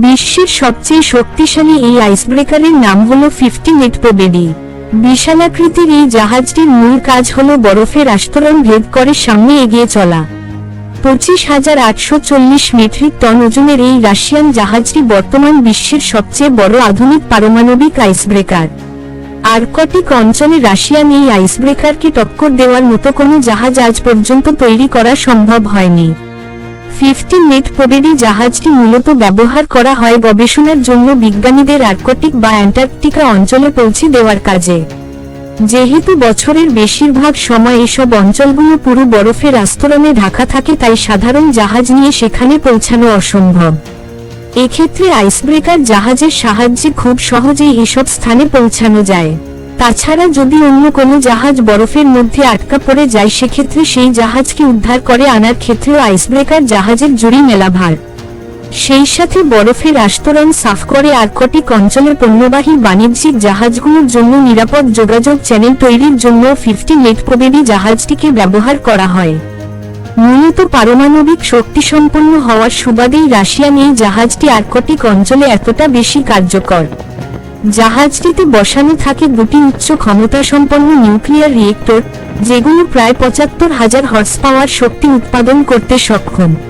বিশ্বের সবচেয়ে শক্তিশালী এই আইসব্রেকারের নাম হল ফিফটি নেট প্রবেডি বিশালাকৃতির এই জাহাজটির মূল কাজ হল বরফের আস্তরণ ভেদ করে সামনে এগিয়ে চলা। পঁচিশ হাজার আটশো চল্লিশ মেট্রিক টন ওজনের এই রাশিয়ান জাহাজটি বর্তমান বিশ্বের সবচেয়ে বড় আধুনিক পারমাণবিক আইস আইসব্রেকার। আর্কটিক অঞ্চলে রাশিয়ান এই আইসব্রেকারকে টক্কর দেওয়ার মতো কোনো জাহাজ আজ পর্যন্ত তৈরি করা সম্ভব হয়নি। ফিফটি নেট প্রবেডি জাহাজটি মূলত ব্যবহার করা হয় গবেষণার জন্য বিজ্ঞানীদের আর্কটিক বা অ্যান্টার্কটিকা অঞ্চলে পৌঁছে দেওয়ার কাজে। যেহেতু বছরের বেশিরভাগ সময় এসব অঞ্চলগুলো পুরো বরফের আস্তরণে ঢাকা থাকে তাই সাধারণ জাহাজ নিয়ে সেখানে পৌঁছানো অসম্ভব। এক্ষেত্রে আইসব্রেকার জাহাজের সাহায্যে খুব সহজেই এসব স্থানে পৌঁছানো যায়। তাছাড়া যদি অন্য কোনো জাহাজ বরফের মধ্যে আটকা পড়ে যায়, সেক্ষেত্রে সেই জাহাজকে উদ্ধার করে আনার ক্ষেত্রেও আইসব্রেকার জাহাজের জুড়ি মেলা ভার সেই সাথে বরফের আস্তরণ সাফ করে আর্কটিক অঞ্চলের পণ্যবাহী বাণিজ্যিক জাহাজগুলোর জন্য নিরাপদ যোগাযোগ চ্যানেল তৈরির জন্য ফিফটি নেট প্রবেদী জাহাজটিকে ব্যবহার করা হয়। মূলত পারমাণবিক শক্তিসম্পন্ন হওয়ার সুবাদেই রাশিয়ান এই জাহাজটি আর্কটিক অঞ্চলে এতটা বেশি কার্যকর। জাহাজটিতে বসানো থাকে দুটি উচ্চ ক্ষমতাসম্পন্ন নিউক্লিয়ার রিয়েক্টর, যেগুলো প্রায় পঁচাত্তর হাজার হর্স পাওয়ার শক্তি উৎপাদন করতে সক্ষম।